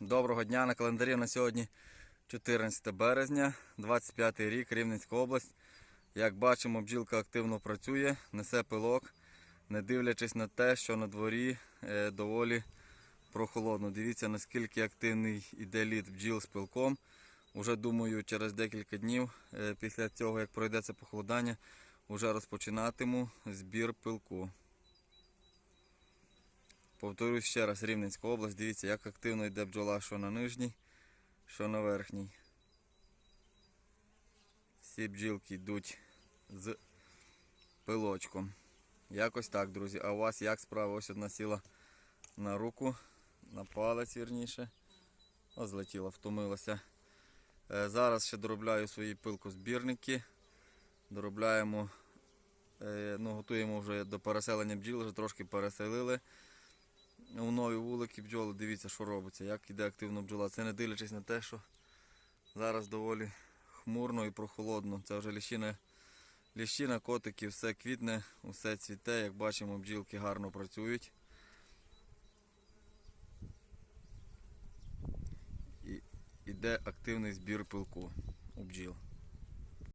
Доброго дня на календарі на сьогодні 14 березня, 25 рік, Рівненська область. Як бачимо, бджілка активно працює, несе пилок, не дивлячись на те, що на дворі е, доволі прохолодно. Дивіться, наскільки активний іде лід бджіл з пилком. Уже думаю, через декілька днів е, після цього, як пройде це похолодання, вже розпочинатиму збір пилку. Повторюсь ще раз, Рівненська область. Дивіться, як активно йде бджола, що на нижній, що на верхній. Всі бджілки йдуть з пилочком. Якось так, друзі. А у вас як справа? Ось одна сіла на руку, на палець вірніше. О, злетіла, втомилася. Е, Зараз ще доробляю свої пилкозбірники. Доробляємо, е, ну, готуємо вже до переселення бджіл, вже трошки переселили у нові вулики бджоли. Дивіться, що робиться, як іде активно бджола. Це не дивлячись на те, що зараз доволі хмурно і прохолодно. Це вже ліщина, ліщина котики, все квітне, усе цвіте. Як бачимо, бджілки гарно працюють. Іде активний збір пилку у бджіл.